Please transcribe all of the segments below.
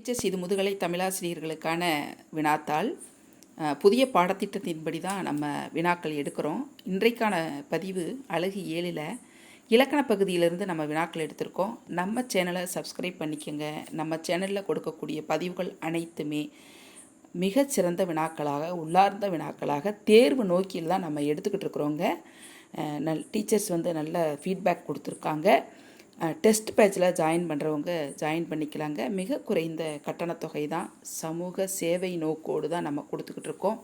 Teachers இது முதுகலை தமிழாசிரியர்களுக்கான வினாத்தாள். புதிய பாடத்திட்டத்தின்படி தான் நம்ம வினாக்கள் எடுக்கிறோம். இன்றைக்கான பதிவு அழகு ஏழில் இலக்கண பகுதியிலிருந்து நம்ம வினாக்கள் எடுத்திருக்கோம். நம்ம சேனலை சப்ஸ்கிரைப் பண்ணிக்கோங்க. நம்ம சேனலில் கொடுக்கக்கூடிய பதிவுகள் அனைத்துமே மிகச்சிறந்த வினாக்களாக உள்ளார்ந்த வினாக்களாக தேர்வு நோக்கியில் தான் நம்ம எடுத்துக்கிட்டு இருக்கிறோங்க. நல் டீச்சர்ஸ் வந்து நல்ல ஃபீட்பேக் கொடுத்துருக்காங்க. டெஸ்ட் பேட்சில் ஜாயின் பண்ணுறவங்க ஜாயின் பண்ணிக்கலாங்க. மிக குறைந்த கட்டணத் தொகை தான். சமூக சேவை நோக்கோடு தான் நம்ம கொடுத்துக்கிட்டு இருக்கோம்.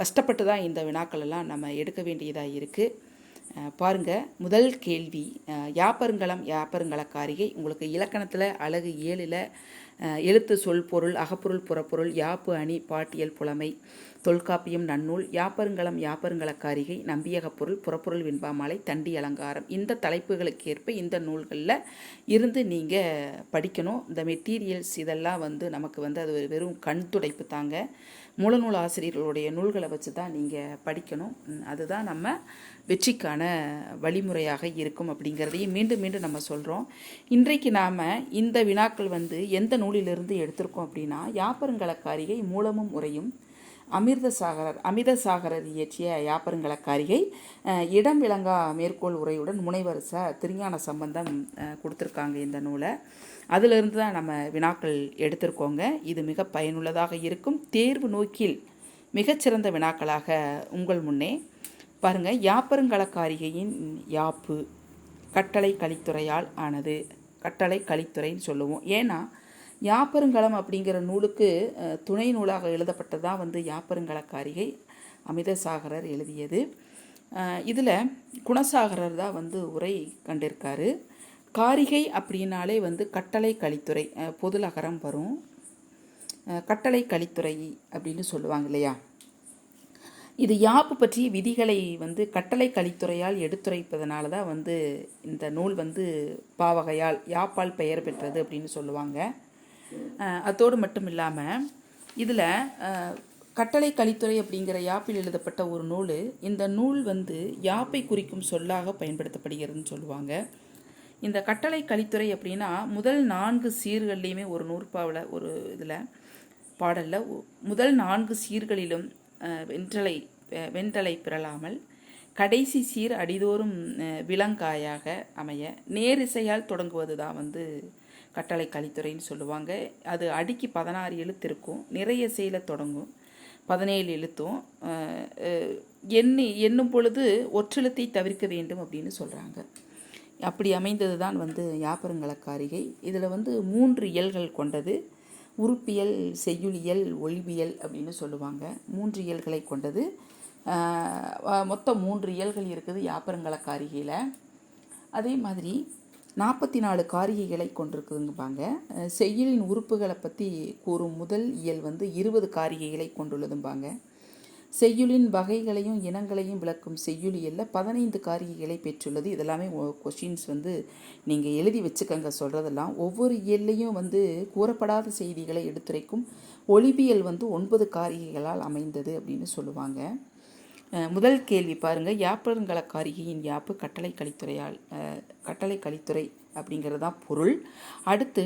கஷ்டப்பட்டு தான் இந்த வினாக்கள் எல்லாம் நம்ம எடுக்க வேண்டியதாக இருக்குது பாருங்க முதல் கேள்வி யாப்பருங்கலம் யாப்பருங்கலக்காரிகை உங்களுக்கு இலக்கணத்தில் அழகு ஏழில் எழுத்து சொல் பொருள் அகப்பொருள் புறப்பொருள் யாப்பு அணி பாட்டியல் புலமை தொல்காப்பியம் நன்னூல் யாப்பருங்கலம் யாப்பருங்கலக்காரிகை நம்பியகப்பொருள் புறப்பொருள் விண்பாமாலை தண்டி அலங்காரம் இந்த தலைப்புகளுக்கு ஏற்ப இந்த நூல்களில் இருந்து நீங்கள் படிக்கணும். இந்த மெட்டீரியல்ஸ் இதெல்லாம் வந்து நமக்கு வந்து அது ஒரு வெறும் கண் துடைப்பு தாங்க. மூலநூல் ஆசிரியர்களுடைய நூல்களை வச்சு தான் நீங்கள் படிக்கணும். அதுதான் நம்ம வெற்றிக்கான வழிமுறையாக இருக்கும் அப்படிங்கிறதையும் மீண்டும் மீண்டும் நம்ம சொல்கிறோம் இன்றைக்கு நாம் இந்த வினாக்கள் வந்து எந்த நூலிலிருந்து எடுத்திருக்கோம் அப்படின்னா யாப்பருங்கலக்காரிகை மூலமும் உரையும் அமிர்தசாகரர் அமிர்தசாகரர் இயற்றிய யாப்பருங்கலக்காரிகை இடம் விளங்கா மேற்கோள் உரையுடன் முனைவரிசை திருஞான சம்பந்தம் கொடுத்துருக்காங்க இந்த நூலை. அதிலிருந்து தான் நம்ம வினாக்கள் எடுத்திருக்கோங்க. இது மிக பயனுள்ளதாக இருக்கும். தேர்வு நோக்கில் மிகச்சிறந்த வினாக்களாக உங்கள் முன்னே. பாருங்க யாப்பருங்கலக்காரிகையின் யாப்பு கட்டளை கலித்துறையால் ஆனது. கட்டளை கலித்துறைன்னு சொல்லுவோம். ஏன்னா யாப்பருங்கலம் அப்படிங்கிற நூலுக்கு துணை நூலாக எழுதப்பட்டதான் வந்து யாப்பருங்கலக்காரிகை அமிதசாகரர் எழுதியது. இதில் குணசாகரர் தான் வந்து உரை கண்டிருக்காரு. காரிகை அப்படின்னாலே வந்து கட்டளை கலித்துறை அஹ், பொதுலகரம் வரும். கட்டளை கலித்துறை அப்படின்னு சொல்லுவாங்க இல்லையா? இது யாப்பு பற்றிய விதிகளை வந்து கட்டளை கலித்துறையால் எடுத்துரைப்பதனால தான் வந்து இந்த நூல் வந்து பாவகையால் யாப்பால் பெயர் பெற்றது அப்படின்னு சொல்லுவாங்க. அதோடு மட்டும் இல்லாமல் இதில் கட்டளை கலித்துறை அப்படிங்கிற யாப்பில் எழுதப்பட்ட ஒரு நூல் இந்த நூல் வந்து யாப்பை குறிக்கும் சொல்லாக பயன்படுத்தப்படுகிறதுன்னு சொல்லுவாங்க. இந்த கட்டளை கலித்துறை அப்படின்னா முதல் நான்கு சீர்கள்லேயுமே ஒரு நூற்பாவில் ஒரு இதில் பாடலில் முதல் நான்கு சீர்களிலும் வென்றலை வென்றலை பிறலாமல் கடைசி சீர் அடிதோறும் விலங்காயாக அமைய நேரிசையால் தொடங்குவது தான் வந்து கட்டளை கலித்துறைன்னு சொல்லுவாங்க. அது அடிக்கு பதினாறு எழுத்து இருக்கும் நிறைய செயலை தொடங்கும். பதினேழு எழுத்தும் எண்ணி எண்ணும் பொழுது ஒற்றெழுத்தை தவிர்க்க வேண்டும் அப்படின்னு சொல்கிறாங்க அப்படி அமைந்தது தான் வந்து யாப்பருங்கலக்காரிகை. இதில் வந்து மூன்று இயல்கள் கொண்டது. உறுப்பியல் செய்யுளியல் ஒளிவியல் அப்படின்னு சொல்லுவாங்க. மூன்று இயல்களை கொண்டது. மொத்தம் மூன்று இயல்கள் இருக்குது யாப்பருங்கலக்காரிகையில். அதே மாதிரி நாற்பத்தி நாலு காரிகைகளை கொண்டிருக்குதுங்கப்பாங்க. அஹ் செய்யுளின் உறுப்புகளை பற்றி கூறும் முதல் இயல் வந்து இருபது காரிகைகளை கொண்டுள்ளதும்பாங்க. செய்யுளின் வகைகளையும் இனங்களையும் விளக்கும் செய்யுளியல்ல பதினைந்து காரிகைகளை பெற்றுள்ளது. இதெல்லாமே கொஷின்ஸ் வந்து நீங்கள் எழுதி வச்சுக்கங்க சொல்கிறதெல்லாம் ஒவ்வொரு இயல்லையும் வந்து கூறப்படாத செய்திகளை எடுத்துரைக்கும் ஒளிபியல் வந்து ஒன்பது காரிகைகளால் அமைந்தது அப்படின்னு சொல்லுவாங்க. முதல் கேள்வி பாருங்க. யாப்பருங்கலக்காரிகையின் யாப்பு கட்டளை கலித்துறையால் கட்டளை கலித்துறை அப்படிங்கிறது தான் பொருள். அடுத்து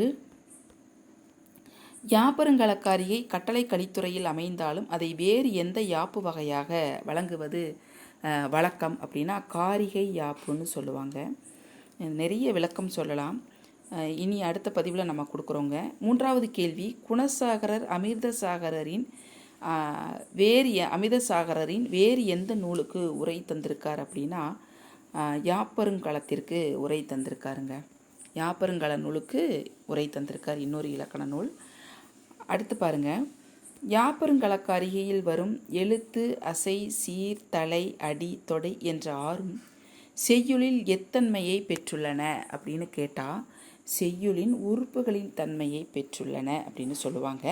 யாப்பருங்கலக்காரியை கட்டளை கலித்துறையில் அமைந்தாலும் அதை வேறு எந்த யாப்பு வகையாக வழங்குவது வழக்கம் அப்படின்னா காரிகை யாப்புன்னு சொல்லுவாங்க. நிறைய விளக்கம் சொல்லலாம். இனி அடுத்த பதிவில் நம்ம கொடுக்குறோங்க. மூன்றாவது கேள்வி குணசாகரர் அமிர்தசாகரரின் வேறு அமிதசாகரரின் வேறு எந்த நூலுக்கு உரை தந்திருக்கார் அப்படின்னா அஹ், யாப்பருங்கலத்திற்கு உரை தந்திருக்காருங்க. யாப்பருங்கல நூலுக்கு உரை தந்திருக்கார் இன்னொரு இலக்கண நூல். அடுத்து பாருங்க. யாப்பருங்கலக்காரிகையில் வரும் எழுத்து அசை சீர் தலை அடி தொடை என்ற ஆறும் செய்யுளில் எத்தன்மையை பெற்றுள்ளன அப்படின்னு கேட்டால் செய்யுளின் உறுப்புகளின் தன்மையை பெற்றுள்ளன அப்படின்னு சொல்லுவாங்க.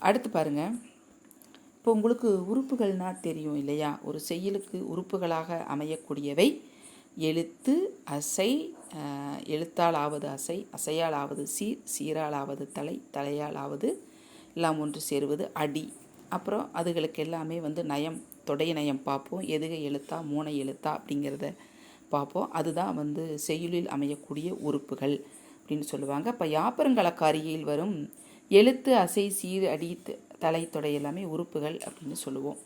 அடுத்து பாருங்கள் இப்போ உங்களுக்கு உறுப்புகள்னா தெரியும் இல்லையா? ஒரு செயலுக்கு உறுப்புகளாக அமையக்கூடியவை எழுத்து அசை எழுத்தால் ஆவது அசை அசையால் ஆவது சீர் சீரால் ஆவது தலை தலையால் ஆவது எல்லாம் ஒன்று சேருவது அடி. அப்புறம் அதுகளுக்கு எல்லாமே வந்து நயம் தொடை நயம் பார்ப்போம். எதுகை எழுத்தா மூனை எழுத்தா அப்படிங்கிறத பார்ப்போம். அதுதான் வந்து செய்யுளில் அமையக்கூடிய உறுப்புகள் அப்படின்னு சொல்லுவாங்க. இப்போ யாப்பருங்கலக்காரிகையில் வரும் எழுத்து அசை சீர் அடி தலை தொடை எல்லாமே உறுப்புகள் அப்படின்னு சொல்லுவோம்.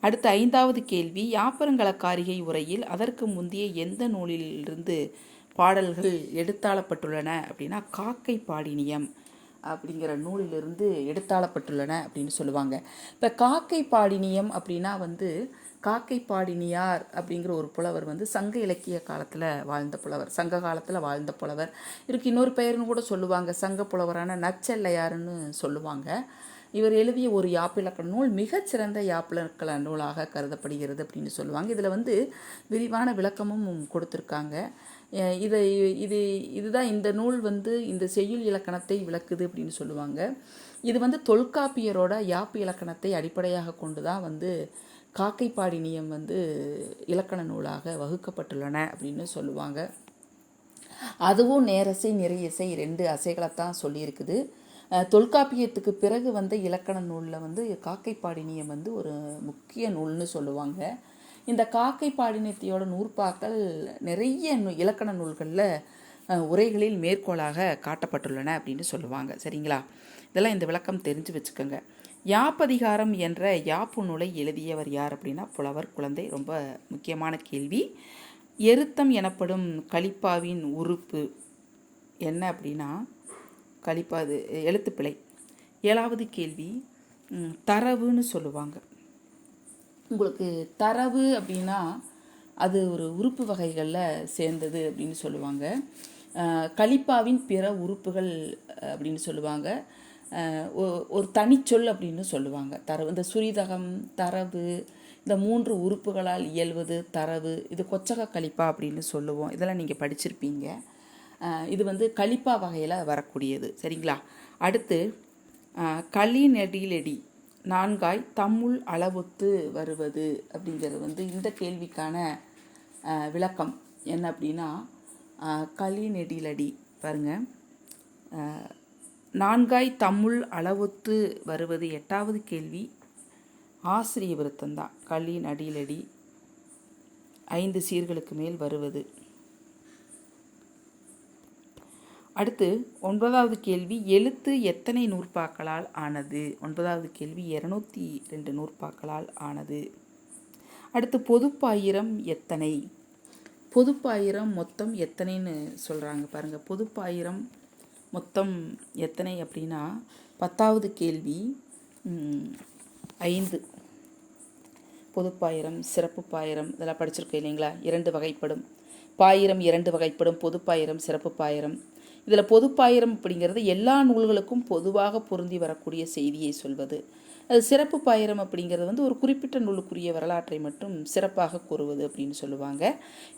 அடுத்த ஐந்தாவது கேள்வி யாப்பருங்கலக்காரிகை உரையில் அதற்கு முந்தைய எந்த நூலிலிருந்து பாடல்கள் எடுத்தாளப்பட்டுள்ளன அப்படின்னா காக்கை பாடினியம் அப்படிங்கிற நூலிலிருந்து எடுத்தாளப்பட்டுள்ளன அப்படின்னு சொல்லுவாங்க. இப்போ காக்கை பாடினியம் அப்படின்னா வந்து காக்கை பாடினியார் அப்படிங்கிற ஒரு புலவர் வந்து சங்க இலக்கிய காலத்தில் வாழ்ந்த புலவர் சங்க காலத்தில் வாழ்ந்த புலவர். இதுக்கு இன்னொரு பெயர்னு கூட சொல்லுவாங்க. சங்க புலவரான நச்செல்லையாருன்னு சொல்லுவாங்க. இவர் எழுதிய ஒரு யாப்பிலக்கண நூல் மிகச்சிறந்த யாப்பிலக்கண நூலாக கருதப்படுகிறது அப்படின்னு சொல்லுவாங்க. இதில் வந்து விரிவான விளக்கமும் கொடுத்துருக்காங்க. இதை இது இதுதான் இந்த நூல் வந்து இந்த செய்யுள் இலக்கணத்தை விளக்குது அப்படின்னு சொல்லுவாங்க. இது வந்து தொல்காப்பியரோட யாப்பு இலக்கணத்தை அடிப்படையாக கொண்டு தான் வந்து காக்கைப்பாடினியம் வந்து இலக்கண நூலாக வகுக்கப்பட்டுள்ளன அப்படின்னு சொல்லுவாங்க. அதுவும் நேரசை நிறையசை ரெண்டு அசைகளைத்தான் சொல்லியிருக்குது. தொல்காப்பியத்துக்கு பிறகு வந்த இலக்கண நூலில் வந்து காக்கை பாடினியம் வந்து ஒரு முக்கிய நூல்னு சொல்லுவாங்க. இந்த காக்கை பாடினியத்தையோட நூற்பாக்கள் நிறைய நூ- இலக்கண நூல்களில் உரைகளில் மேற்கோளாக காட்டப்பட்டுள்ளன அப்படின்னு சொல்லுவாங்க. சரிங்களா? இதெல்லாம் இந்த விளக்கம் தெரிஞ்சு வச்சுக்கோங்க. யாப்பதிகாரம் என்ற யாப்பு நூலை எழுதியவர் யார் அப்படின்னா புலவர் குழந்தை. ரொம்ப முக்கியமான கேள்வி. எருத்தம் எனப்படும் கலிப்பாவின் உறுப்பு என்ன அப்படின்னா கழிப்பாது எழுத்துப்பிழை. ஏழாவது கேள்வி தரவுன்னு சொல்லுவாங்க. உங்களுக்கு தரவு அப்படின்னா அது ஒரு உறுப்பு வகைகளில் சேர்ந்தது அப்படின்னு சொல்லுவாங்க. கலிப்பாவின் பிற உறுப்புகள் அப்படின்னு சொல்லுவாங்க. ஒரு தனிச்சொல் அப்படின்னு சொல்லுவாங்க. தரவு இந்த சுரிதகம் தரவு இந்த மூன்று உறுப்புகளால் இயல்வது தரவு இது கொச்சக கலிப்பா அப்படின்னு சொல்லுவோம். இதெல்லாம் நீங்கள் படிச்சிருப்பீங்க. இது வந்து கலிப்பா வகையில் வரக்கூடியது. சரிங்களா? அடுத்து களி நெடிலெடி நான்காய் தம்முள் அளவொத்து வருவது அப்படிங்கிறது வந்து இந்த கேள்விக்கான விளக்கம். என்ன அப்படின்னா களி நெடிலடி பாருங்க. நான்காய் தம்முள் அளவொத்து வருவது எட்டாவது கேள்வி. ஆசிரிய விருத்தம்தான். களி நடிலடி ஐந்து சீர்களுக்கு மேல் வருவது. அடுத்து ஒன்பதாவது கேள்வி எழுத்து எத்தனை நூற்பாக்களால் ஆனது? ஒன்பதாவது கேள்வி இரநூத்தி ரெண்டு நூற்பாக்களால் ஆனது. அடுத்து பொதுப்பாயிரம் எத்தனை? பொதுப்பாயிரம் மொத்தம் எத்தனைன்னு சொல்கிறாங்க பாருங்கள் பொதுப்பாயிரம் மொத்தம் எத்தனை அப்படின்னா பத்தாவது கேள்வி ஐந்து. பொதுப்பாயிரம் சிறப்பு பாயிரம் இதெல்லாம் படிச்சிருக்கோம் இல்லைங்களா? இரண்டு வகைப்படும். பாயிரம் இரண்டு வகைப்படும். பொதுப்பாயிரம் சிறப்பு பாயிரம். இதில் பொதுப்பாயிரம் அப்படிங்கிறது எல்லா நூல்களுக்கும் பொதுவாக பொருந்தி வரக்கூடிய செய்தியை சொல்வது. அது சிறப்பு பாயிரம் அப்படிங்கிறது வந்து ஒரு குறிப்பிட்ட நூலுக்குரிய வரலாற்றை மட்டும் சிறப்பாக கூறுவது அப்படின்னு சொல்லுவாங்க.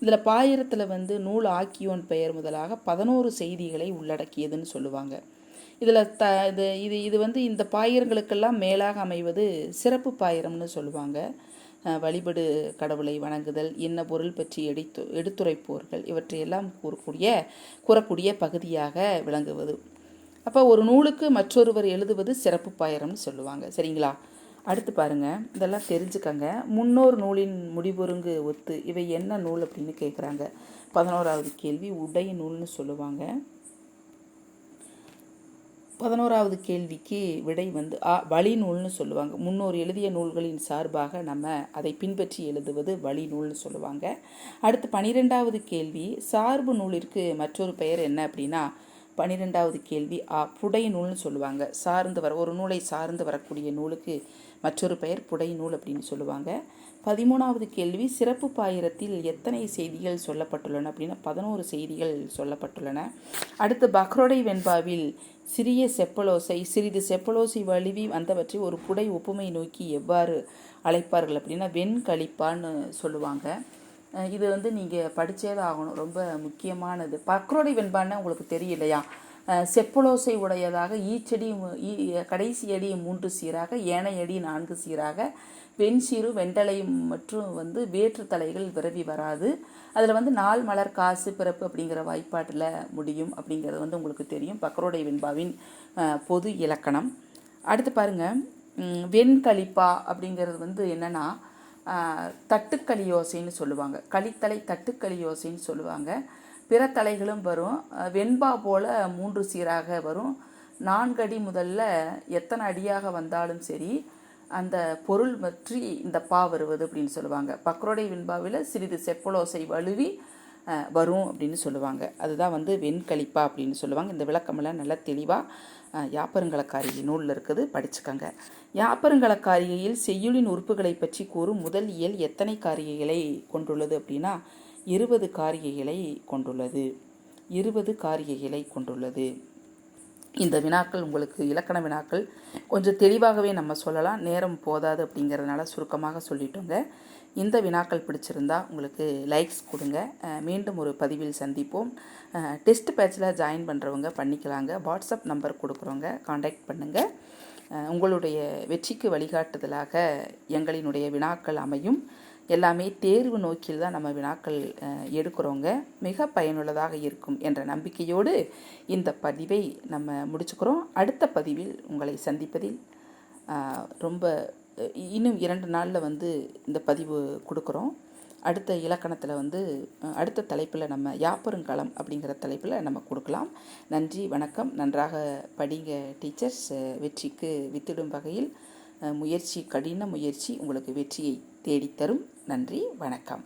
இதில் பாயிரத்தில் வந்து நூல் ஆக்கியோன் பெயர் முதலாக பதினோரு செய்திகளை உள்ளடக்கியதுன்னு சொல்லுவாங்க. இதில் த இது இது இது வந்து இந்த பாயிரங்களுக்கெல்லாம் மேலாக அமைவது சிறப்பு பாயிரம்னு சொல்லுவாங்க. வழிபடு கடவுளை வணங்குதல் என்ன பொருள் பற்றி எடுத்து எடுத்துரைப்போர்கள் இவற்றையெல்லாம் கூறக்கூடிய கூறக்கூடிய பகுதியாக விளங்குவது. அப்போ ஒரு நூலுக்கு மற்றொருவர் எழுதுவது சிறப்பு பாயிரம்னு சொல்லுவாங்க. சரிங்களா? அடுத்து பாருங்க. இதெல்லாம் தெரிஞ்சுக்கங்க. முன்னோர் நூலின் முடிபொருங்கு ஒத்து இவை என்ன நூல் அப்படின்னு கேட்குறாங்க பதினோராவது கேள்வி உடை நூல்னு சொல்லுவாங்க. பதினோராவது கேள்விக்கு விடை வந்து ஆ வழி நூல்னு சொல்லுவாங்க. முன்னோர் எழுதிய நூல்களின் சார்பாக நம்ம அதை பின்பற்றி எழுதுவது வழி நூல்னு சொல்லுவாங்க. அடுத்து பனிரெண்டாவது கேள்வி சார்பு நூலிற்கு மற்றொரு பெயர் என்ன அப்படின்னா பனிரெண்டாவது கேள்வி ஆ புடை நூல்னு சொல்லுவாங்க. சார்ந்து வர ஒரு நூலை சார்ந்து வரக்கூடிய நூலுக்கு மற்றொரு பெயர் புடை நூல் அப்படின்னு சொல்லுவாங்க. பதிமூணாவது கேள்வி சிறப்பு பாயிரத்தில் எத்தனை செய்திகள் சொல்லப்பட்டுள்ளன அப்படின்னா பதினோரு செய்திகள் சொல்லப்பட்டுள்ளன. அடுத்து பக்ரோடை வெண்பாவில் சிறிய செப்பலோசை சிறிது செப்பலோசை வழுவி வந்தவற்றை ஒரு புடை ஒப்புமை நோக்கி எவ்வாறு அழைப்பார்கள் அப்படின்னா வெண்கழிப்பான்னு சொல்லுவாங்க. இது வந்து நீங்கள் படித்தே தான் ஆகணும். ரொம்ப முக்கியமானது. பக்ரோடை வெண்பான்னு உங்களுக்கு தெரியலையா? செப்பலோசை உடையதாக ஈச்செடி கடைசி அடி மூன்று சீராக ஏனைய அடி நான்கு சீராக வெண் சிறு வெண்டலை மற்றும் வந்து வேற்று தலைகள் விரவி வராது. அதில் வந்து நாள் மலர் காசு பிறப்பு அப்படிங்கிற வாய்ப்பாட்டில் முடியும் அப்படிங்கிறது வந்து உங்களுக்கு தெரியும். பக்ரோடை வெண்பாவின் பொது இலக்கணம். அடுத்து பாருங்க. ம், அப்படிங்கிறது வந்து என்னென்னா தட்டுக்களி யோசைன்னு சொல்லுவாங்க. களித்தலை தட்டுக்களி யோசைன்னு சொல்லுவாங்க. பிற தலைகளும் வரும். வெண்பா போல மூன்று சீராக வரும். நான்கடி முதல்ல எத்தனை அடியாக வந்தாலும் சரி அந்த பொருள் பற்றி இந்த பா வருவது அப்படின்னு சொல்லுவாங்க. பக்ரோடை வெண்பாவில் சிறிது செப்பலோசை வலுவி வரும் அப்படின்னு சொல்லுவாங்க. அதுதான் வந்து வெண்கலிப்பா அப்படின்னு சொல்லுவாங்க. இந்த விளக்கமெல்லாம் நல்லா தெளிவாக யாப்பருங்கலக்காரிகை நூலில் இருக்குது. படிச்சுக்கோங்க. யாப்பருங்கலக்காரிகையில் செய்யுளின் உறுப்புகளை பற்றி கூறும் முதல் இயல் எத்தனை காரிகைகளை கொண்டுள்ளது அப்படின்னா இருபது காரிகைகளை கொண்டுள்ளது. இருபது காரிகைகளை கொண்டுள்ளது. இந்த வினாக்கள் உங்களுக்கு இலக்கண வினாக்கள். கொஞ்சம் தெளிவாகவே நம்ம சொல்லலாம். நேரம் போதாது அப்படிங்கிறதுனால சுருக்கமாக சொல்லிட்டோங்க. இந்த வினாக்கள் பிடிச்சிருந்தா உங்களுக்கு லைக்ஸ் கொடுங்க. மீண்டும் ஒரு பதிவில் சந்திப்போம். டெஸ்ட் பேட்சில் ஜாயின் பண்ணுறவங்க பண்ணிக்கலாங்க. வாட்ஸ்அப் நம்பர் கொடுக்குறோங்க காண்டாக்ட் பண்ணுங்கள் உங்களுடைய வெற்றிக்கு வழிகாட்டுதலாக எங்களினுடைய வினாக்கள் அமையும். எல்லாமே தேர்வு நோக்கில் தான் நம்ம வினாக்கள் எடுக்கிறோங்க. மிக பயனுள்ளதாக இருக்கும் என்ற நம்பிக்கையோடு இந்த பதிவை நம்ம முடிச்சுக்கிறோம். அடுத்த பதிவில் உங்களை சந்திப்பதில் ரொம்ப இன்னும் இரண்டு நாளில் வந்து இந்த பதிவு கொடுக்குறோம். அடுத்த இலக்கணத்தில் வந்து அடுத்த தலைப்பில் நம்ம யாப்பருங்காலம் அப்படிங்கிற தலைப்பில் நம்ம கொடுக்கலாம். நன்றி வணக்கம். நன்றாக படிங்க டீச்சர்ஸ். வெற்றிக்கு வித்திடும் வகையில் முயற்சி கடின முயற்சி உங்களுக்கு வெற்றியை தேடித்தரும். நன்றி வணக்கம்.